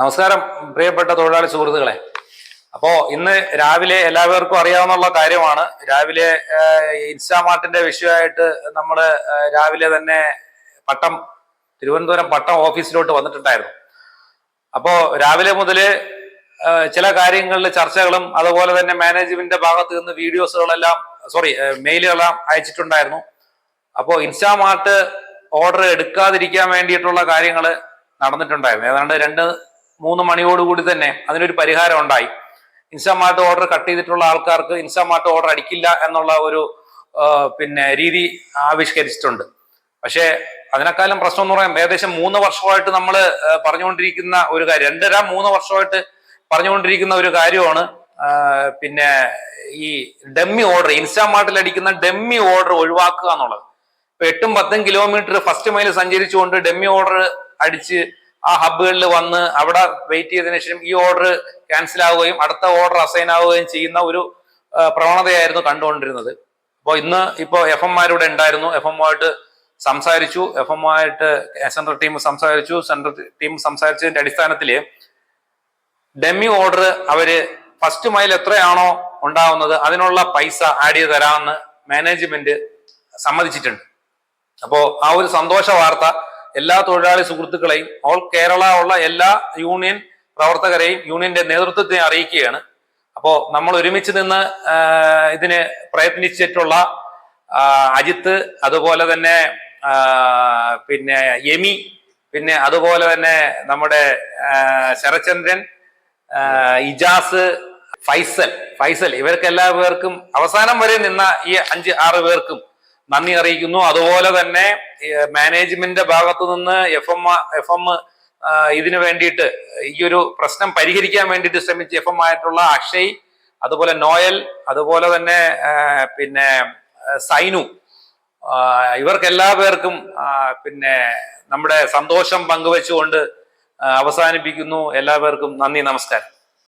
നമസ്കാരം പ്രിയപ്പെട്ട തൊഴിലാളി സുഹൃത്തുക്കളെ. അപ്പോ ഇന്ന് രാവിലെ എല്ലാവർക്കും അറിയാവുന്ന കാര്യമാണ്. രാവിലെ ഇൻസ്റ്റാമാർട്ടിന്റെ വിഷയമായിട്ട് നമ്മൾ രാവിലെ തന്നെ പട്ടം തിരുവനന്തപുരം പട്ടം ഓഫീസിലോട്ട് വന്നിട്ടുണ്ടായിരുന്നു. അപ്പോ രാവിലെ മുതൽ ചില കാര്യങ്ങളിൽ ചർച്ചകളും അതുപോലെ തന്നെ മാനേജ്മെന്റിന്റെ ഭാഗത്ത് നിന്ന് വീഡിയോസുകളെല്ലാം സോറി മെയിലുകളെല്ലാം അയച്ചിട്ടുണ്ടായിരുന്നു. അപ്പോൾ ഇൻസ്റ്റാമാർട്ട് ഓർഡർ എടുക്കാതിരിക്കാൻ വേണ്ടിയിട്ടുള്ള കാര്യങ്ങൾ നടന്നിട്ടുണ്ടായിരുന്നു. ഏതാണ്ട് രണ്ട് മൂന്ന് മണിയോടുകൂടി തന്നെ അതിനൊരു പരിഹാരം ഉണ്ടായി. ഇൻസ്റ്റാമാർട്ട് ഓർഡർ കട്ട് ചെയ്തിട്ടുള്ള ആൾക്കാർക്ക് ഇൻസ്റ്റാമാർട്ട് ഓർഡർ അടിക്കില്ല എന്നുള്ള ഒരു പിന്നെ രീതി ആവിഷ്കരിച്ചിട്ടുണ്ട്. പക്ഷേ അതിനേക്കാളും പ്രശ്നം എന്ന് പറയാം ഏകദേശം മൂന്ന് വർഷമായിട്ട് നമ്മൾ പറഞ്ഞുകൊണ്ടിരിക്കുന്ന ഒരു കാര്യം രണ്ടര മൂന്ന് വർഷമായിട്ട് പറഞ്ഞുകൊണ്ടിരിക്കുന്ന ഒരു കാര്യമാണ് പിന്നെ ഈ ഡമ്മി ഓർഡർ ഇൻസ്റ്റാമാർട്ടിൽ അടിക്കുന്ന ഡമ്മി ഓർഡർ ഒഴിവാക്കുക എന്നുള്ളത്. ഇപ്പൊ എട്ടും പത്തും കിലോമീറ്റർ ഫസ്റ്റ് മൈൽ സഞ്ചരിച്ചുകൊണ്ട് ഡമ്മി ഓർഡർ അടിച്ച് ആ ഹബ്ബുകളിൽ വന്ന് അവിടെ വെയിറ്റ് ചെയ്തതിനു ശേഷം ഈ ഓർഡർ ക്യാൻസൽ ആവുകയും അടുത്ത ഓർഡർ അസൈൻ ആവുകയും ചെയ്യുന്ന ഒരു പ്രവണതയായിരുന്നു കണ്ടുകൊണ്ടിരുന്നത്. അപ്പോൾ ഇന്ന് ഇപ്പോൾ എഫ് എംമാരിവിടെ ഉണ്ടായിരുന്നു. എഫ് എമ്മുമായിട്ട് സംസാരിച്ചു. എഫ് എമ്മുമായിട്ട് സെൻട്രൽ ടീം സംസാരിച്ചു. സെൻട്രൽ ടീം സംസാരിച്ചതിന്റെ അടിസ്ഥാനത്തിൽ ഡെമി ഓർഡർ അവർ ഫസ്റ്റ് മൈൽ എത്രയാണോ ഉണ്ടാവുന്നത് അതിനുള്ള പൈസ ആഡ് ചെയ്ത് തരാമെന്ന് മാനേജ്മെന്റ് സമ്മതിച്ചിട്ടുണ്ട്. അപ്പോൾ ആ ഒരു സന്തോഷ വാർത്ത എല്ലാ തൊഴിലാളി സുഹൃത്തുക്കളെയും ഓൾ കേരള ഉള്ള എല്ലാ യൂണിയൻ പ്രവർത്തകരെയും യൂണിയന്റെ നേതൃത്വത്തെ അറിയിക്കുകയാണ്. അപ്പോ നമ്മൾ ഒരുമിച്ച് നിന്ന് ഇതിന് പ്രയത്നിച്ചിട്ടുള്ള അജിത്ത് അതുപോലെ തന്നെ പിന്നെ യമി പിന്നെ അതുപോലെ തന്നെ നമ്മുടെ ശരചന്ദ്രൻ ഇജാസ് ഫൈസൽ ഫൈസൽ ഇവർക്ക് എല്ലാവർക്കും അവസാനം വരെ നിന്ന ഈ അഞ്ച് ആറ് പേർക്കും നന്ദി അറിയിക്കുന്നു. അതുപോലെ തന്നെ മാനേജ്മെന്റിന്റെ ഭാഗത്തു നിന്ന് എഫ് എം എഫ് എം ഇതിനു വേണ്ടിയിട്ട് ഈ ഒരു പ്രശ്നം പരിഹരിക്കാൻ വേണ്ടിയിട്ട് ശ്രമിച്ച എഫ് എം ആയിട്ടുള്ള അക്ഷയ് അതുപോലെ നോയൽ അതുപോലെ തന്നെ പിന്നെ സൈനു ഇവർക്കെല്ലാ പേർക്കും പിന്നെ നമ്മുടെ സന്തോഷം പങ്കുവെച്ചുകൊണ്ട് അവസാനിപ്പിക്കുന്നു. എല്ലാവർക്കും നന്ദി നമസ്കാരം.